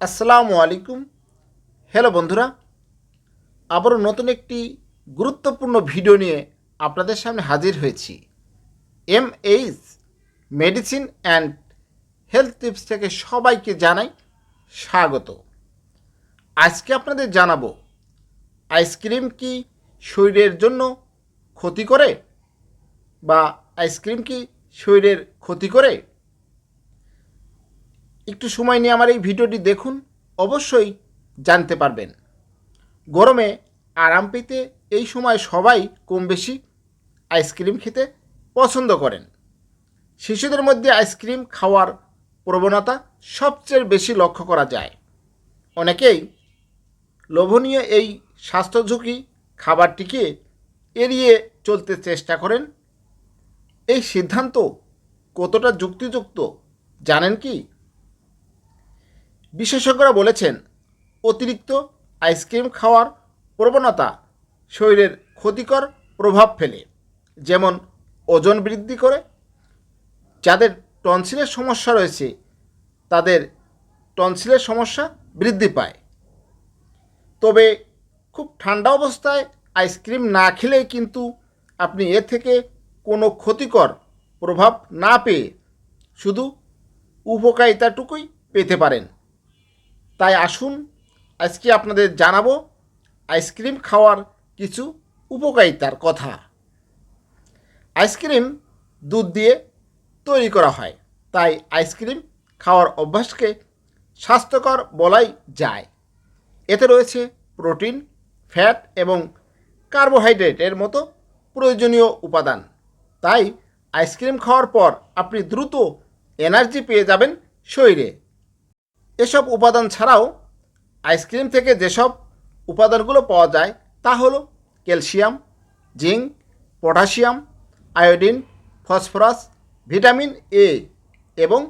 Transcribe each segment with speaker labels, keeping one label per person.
Speaker 1: আসসালামু আলাইকুম। হ্যালো বন্ধুরা, আবারও নতুন একটি গুরুত্বপূর্ণ ভিডিও নিয়ে আপনাদের সামনে হাজির হয়েছি। M H medicine and health tips থেকে সবাইকে জানাই স্বাগত। আজকে আপনাদের জানাব, আইসক্রিম কি শরীরের জন্য ক্ষতি করে বা আইসক্রিম কি শরীরের ক্ষতি করে একটু সময় নিয়ে আমার এই ভিডিওটি দেখুন, অবশ্যই জানতে পারবেন। গরমে আরাম পেতে এই সময় সবাই কম বেশি আইসক্রিম খেতে পছন্দ করেন। শিশুদের মধ্যে আইসক্রিম খাওয়ার প্রবণতা সবচেয়ে বেশি লক্ষ্য করা যায়। অনেকেই লোভনীয় এই স্বাস্থ্য ঝুঁকি খাবারটিকে এড়িয়ে চলতে চেষ্টা করেন। এই সিদ্ধান্ত কতটা যুক্তিযুক্ত জানেন কি? বিশেষজ্ঞরা বলেছেন, অতিরিক্ত আইসক্রিম খাওয়ার প্রবণতা শরীরের ক্ষতিকর প্রভাব ফেলে, যেমন ওজন বৃদ্ধি করে। যাদের টনসিলের সমস্যা রয়েছে, তাদের টনসিলের সমস্যা বৃদ্ধি পায়। তবে খুব ঠান্ডা অবস্থায় আইসক্রিম না খেলে কিন্তু আপনি এ থেকে কোনো ক্ষতিকর প্রভাব না পেয়ে শুধু উপকারিতাটুকুই পেতে পারেন। তাই আসুন, আজকে আপনাদের জানাব আইসক্রিম খাওয়ার কিছু উপকারিতার কথা। আইসক্রিম দুধ দিয়ে তৈরি করা হয়, তাই আইসক্রিম খাওয়ার অভ্যাসকে স্বাস্থ্যকর বলাই যায়। এতে রয়েছে প্রোটিন, ফ্যাট এবং কার্বোহাইড্রেটের মতো প্রয়োজনীয় উপাদান। তাই আইসক্রিম খাওয়ার পর আপনি দ্রুত এনার্জি পেয়ে যাবেন শরীরে। এসব উপাদান ছাড়াও আইসক্রিম থেকে যেসব উপাদানগুলো পাওয়া যায় তা হলো calcium, zinc, potassium, iodine, phosphorus, vitamin A এবং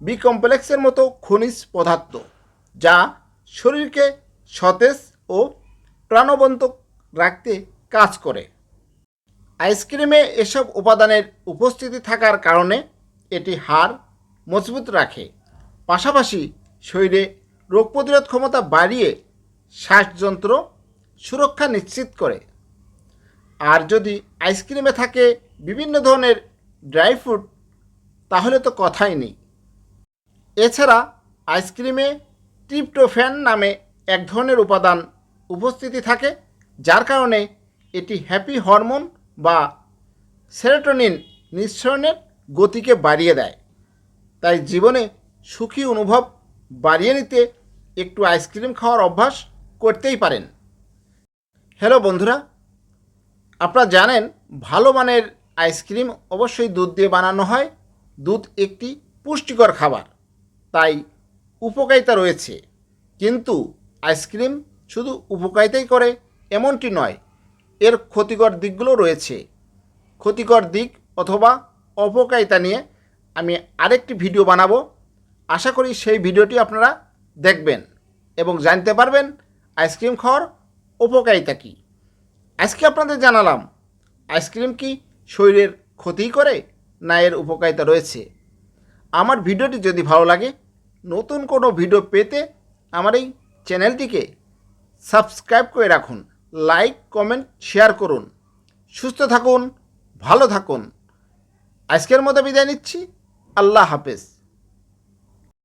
Speaker 1: বি কমপ্লেক্সের মতো খনিজ পদার্থ যা শরীরকে সতেজ ও প্রাণবন্ত রাখতে কাজ করে। আইসক্রিমে এসব উপাদানের উপস্থিতি থাকার কারণে এটি হাড় মজবুত রাখে। পাশাপাশি শরীরে রোগ প্রতিরোধ ক্ষমতা বাড়িয়ে শ্বাসযন্ত্র সুরক্ষা নিশ্চিত করে। আর যদি আইসক্রিমে থাকে বিভিন্ন ধরনের ড্রাই ফ্রুট, তাহলে তো কথাই নেই। এছাড়া আইসক্রিমে ট্রিপ্টোফ্যান নামে এক ধরনের উপাদান উপস্থিতি থাকে, যার কারণে এটি হ্যাপি হরমোন বা সেরোটোনিন নিঃসরণের গতিকে বাড়িয়ে দেয়। তাই জীবনে সুখী অনুভব বাড়িয়ে নিতে একটু আইসক্রিম খাওয়ার অভ্যাস করতেই পারেন। হ্যালো বন্ধুরা, আপনারা জানেন ভালো মানের আইসক্রিম অবশ্যই দুধ দিয়ে বানানো হয়। দুধ একটি পুষ্টিকর খাবার, তাই উপকারিতা রয়েছে। কিন্তু আইসক্রিম শুধু উপকারিতাই করে এমনটি নয়, এর ক্ষতিকর দিকগুলো রয়েছে। ক্ষতিকর দিক অথবা অপকারিতা নিয়ে আমি আরেকটি ভিডিও বানাবো। আশা করি সেই ভিডিওটি আপনারা দেখবেন এবং জানতে পারবেন আইসক্রিম খাওয়ার উপকারিতা কী। আজকে আপনাদের জানালাম, আইসক্রিম কি শরীরের ক্ষতি করে না এর উপকারিতা রয়েছে। আমার ভিডিওটি যদি ভালো লাগে, নতুন কোনো ভিডিও পেতে আমার এই চ্যানেলটিকে সাবস্ক্রাইব করে রাখুন, লাইক, কমেন্ট, শেয়ার করুন। সুস্থ থাকুন, ভালো থাকুন। আজকের মতো বিদায় নিচ্ছি। আল্লাহ হাফেজ।